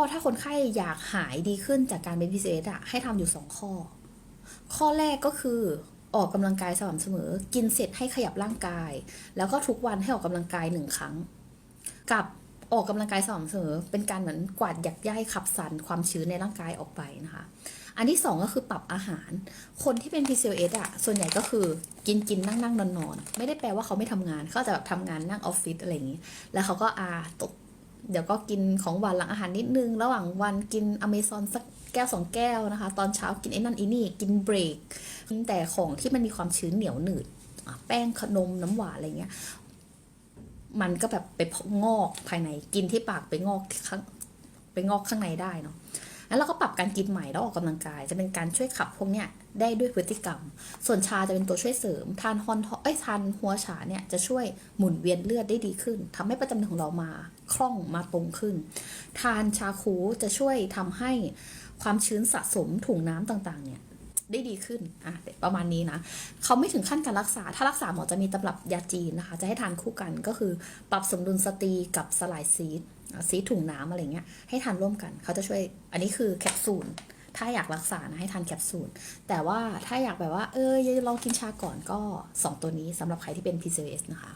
็ถ้าคนไข้อยากหายดีขึ้นจากการเป็น PCOS อะให้ทำอยู่ 2 ข้อ ข้อแรกก็คือออกกำลังกายสม่ำเสมอ กินเสร็จให้ขยับร่างกาย แล้วก็ทุกวันให้ออกกำลังกายหนึ่งครั้ง กับออกกำลังกายสม่ำเสมอ เป็นการเหมือนกวาดหยักย้ายขับสันความชื้นในร่างกายออกไปนะคะ อันที่สองก็คือปรับอาหาร คนที่เป็น PCOS อะส่วนใหญ่ก็คือกินกินนั่งนั่งนอนนอนไม่ได้แปลว่าเขาไม่ทำงานเขาจะแบบทำงานนั่งออฟฟิศอะไรอย่างนี้ แล้วเขาก็อาตก เดี๋ยวก็กินของหวานหลังอาหารนิดนึง ระหว่างวันกินอเมซอนสักแก้วสองแก้วนะคะ ตอนเช้ากินไอ้นั่นไอ้นี่กินเบรกกินแต่ของที่มันมีความชื้นเหนียวหนืดอะแป้งขนมน้ำหวานอะไรเงี้ย มันก็แบบไปงอกภายในกินที่ปากไปงอกข้างไปงอกข้างในได้เนาะ แล้วเราก็ปรับการกินใหม่แล้วออกกำลังกาย จะเป็นการช่วยขับพวกเนี้ยได้ด้วยพฤติกรรม ส่วนชาจะเป็นตัวช่วยเสริม ทานฮอนเอ้ยทานหัวชาเนี่ยจะช่วยหมุนเวียนเลือดได้ดีขึ้นทำให้ประจำเดือนของเรามาคล่องมาตรงขึ้น ทานชาคูจะช่วยทำให้ความชื้นสะสมถุงน้ำต่างๆเนี่ยได้ดีขึ้น อะประมาณนี้นะ เขาไม่ถึงขั้นการรักษา ถ้ารักษาหมอจะมีตำรับยาจีนนะคะ จะให้ทานคู่กันก็คือ ปรับสมดุลสตรีกับสลายซีด ซีถุงน้ำอะไรเงี้ยให้ทานร่วมกันเขาจะช่วยอันนี้คือแคปซูลถ้าอยากรักษานะให้ทานแคปซูลแต่ว่าถ้าอยากแบบว่าเออลองกินชาก่อนก็ 2 ตัวนี้สำหรับใครที่เป็น PCOS นะคะ